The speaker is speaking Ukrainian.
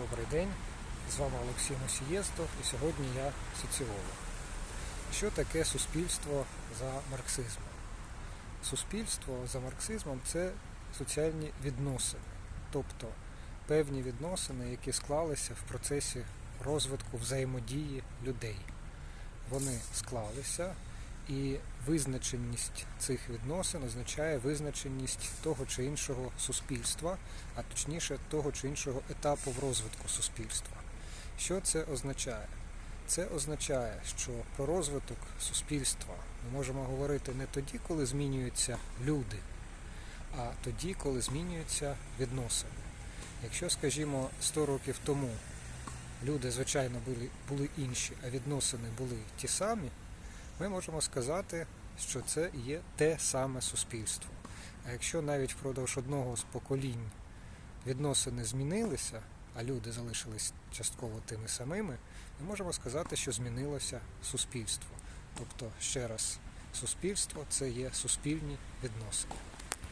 Добрий день, з вами Олексій Мосієсто і сьогодні я соціолог. Що таке суспільство за марксизмом? Суспільство за марксизмом це соціальні відносини, тобто певні відносини, які склалися в процесі розвитку взаємодії людей. Вони склалися, і визначеність цих відносин означає визначеність того чи іншого суспільства, а точніше того чи іншого етапу в розвитку суспільства. Що це означає? Це означає, що про розвиток суспільства ми можемо говорити не тоді, коли змінюються люди, а тоді, коли змінюються відносини. Якщо, скажімо, 100 років тому люди, звичайно, були, були інші, а відносини були ті самі, ми можемо сказати, що це є те саме суспільство. А якщо навіть впродовж одного з поколінь відносини змінилися, а люди залишились частково тими самими, ми можемо сказати, що змінилося суспільство. Тобто, ще раз, суспільство це є суспільні відносини.